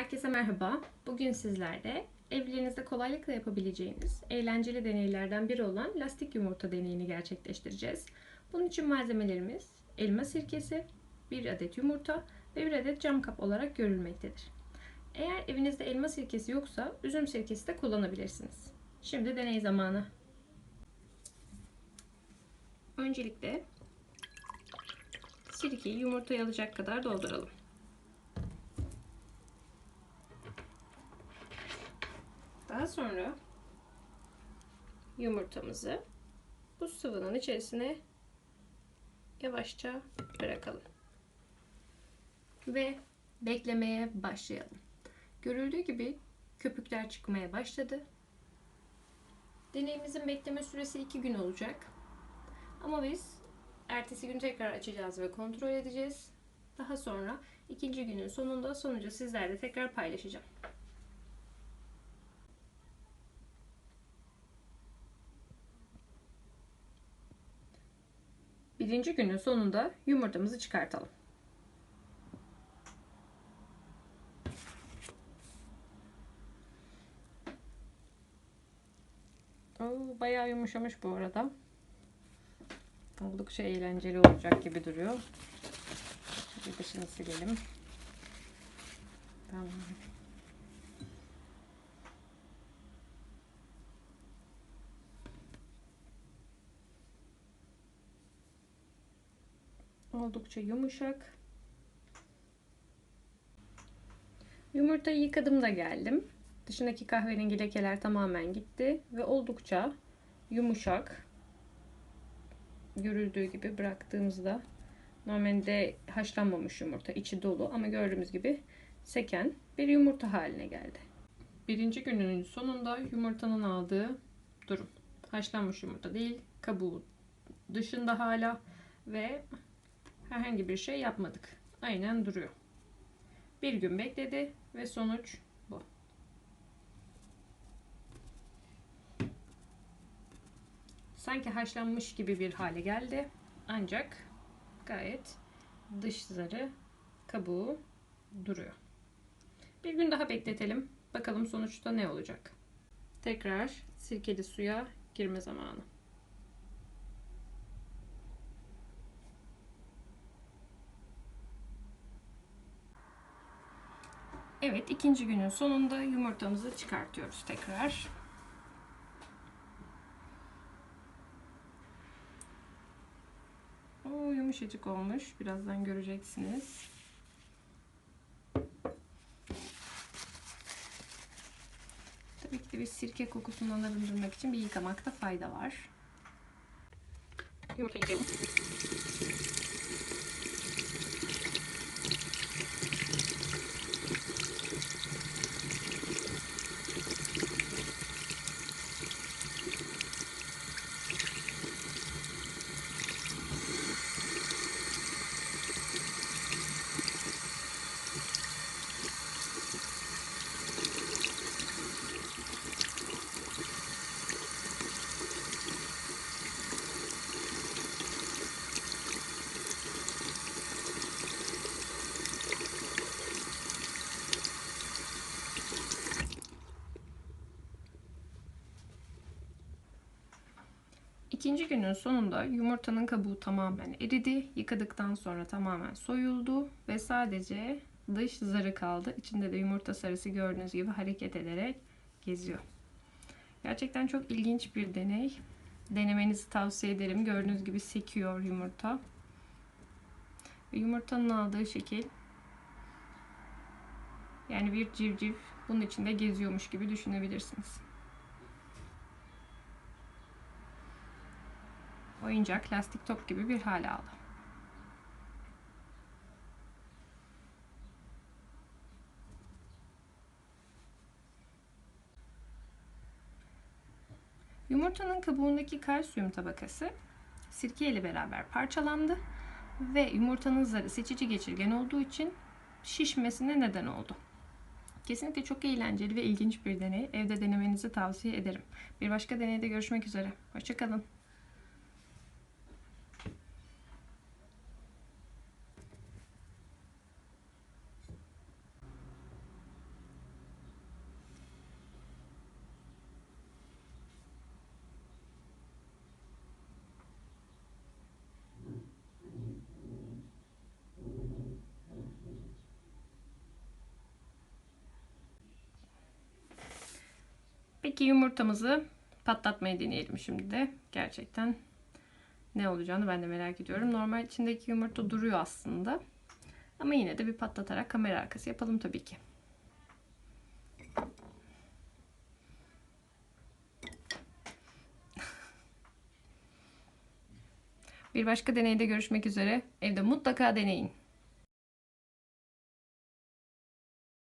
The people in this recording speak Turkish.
Herkese merhaba. Bugün sizlerle evlerinizde kolaylıkla yapabileceğiniz eğlenceli deneylerden biri olan lastik yumurta deneyini gerçekleştireceğiz. Bunun için malzemelerimiz elma sirkesi, 1 adet yumurta ve 1 adet cam kap olarak görülmektedir. Eğer evinizde elma sirkesi yoksa üzüm sirkesi de kullanabilirsiniz. Şimdi deney zamanı. Öncelikle sirkeyi yumurtaya alacak kadar dolduralım. Daha sonra yumurtamızı bu sıvının içerisine yavaşça bırakalım. Ve beklemeye başlayalım. Görüldüğü gibi köpükler çıkmaya başladı. Deneyimizin bekleme süresi 2 gün olacak. Ama biz ertesi gün tekrar açacağız ve kontrol edeceğiz. Daha sonra ikinci günün sonunda sonucu sizlerle tekrar paylaşacağım. Birinci günün sonunda yumurtamızı çıkartalım. Oo, bayağı yumuşamış bu arada. Oldukça eğlenceli olacak gibi duruyor. Bir dışını silelim. Tamam. Oldukça yumuşak. Yumurtayı yıkadım da geldim. Dışındaki kahverengi lekeler tamamen gitti ve oldukça yumuşak. Görüldüğü gibi bıraktığımızda normalde haşlanmamış yumurta içi dolu ama gördüğümüz gibi seken bir yumurta haline geldi. Birinci günün sonunda yumurtanın aldığı durum. Haşlanmış yumurta değil, kabuğu dışında hala ve herhangi bir şey yapmadık. Aynen duruyor. Bir gün bekledi ve sonuç bu. Sanki haşlanmış gibi bir hale geldi. Ancak gayet dış zarı, kabuğu duruyor. Bir gün daha bekletelim. Bakalım sonuçta ne olacak. Tekrar sirkeli suya girme zamanı. Evet ikinci günün sonunda yumurtamızı çıkartıyoruz tekrar. Oo, yumuşacık olmuş. Birazdan göreceksiniz. Tabii ki de bir sirke kokusundan arındırmak için bir yıkamakta fayda var. Yumurtayı İkinci günün sonunda yumurtanın kabuğu tamamen eridi. Yıkadıktan sonra tamamen soyuldu ve sadece dış zarı kaldı. İçinde de yumurta sarısı gördüğünüz gibi hareket ederek geziyor. Gerçekten çok ilginç bir deney. Denemenizi tavsiye ederim. Gördüğünüz gibi sekiyor yumurta. Ve yumurtanın aldığı şekil yani bir civciv bunun içinde geziyormuş gibi düşünebilirsiniz. Oyuncak, lastik top gibi bir hale aldı. Yumurtanın kabuğundaki kalsiyum tabakası sirke ile beraber parçalandı ve yumurtanın zarı seçici geçirgen olduğu için şişmesine neden oldu. Kesinlikle çok eğlenceli ve ilginç bir deney. Evde denemenizi tavsiye ederim. Bir başka deneyde görüşmek üzere. Hoşçakalın. İçindeki yumurtamızı patlatmayı deneyelim şimdi de. Gerçekten ne olacağını ben de merak ediyorum. Normal içindeki yumurta duruyor aslında. Ama yine de bir patlatarak kamera arkası yapalım tabii ki. Bir başka deneyde görüşmek üzere. Evde mutlaka deneyin.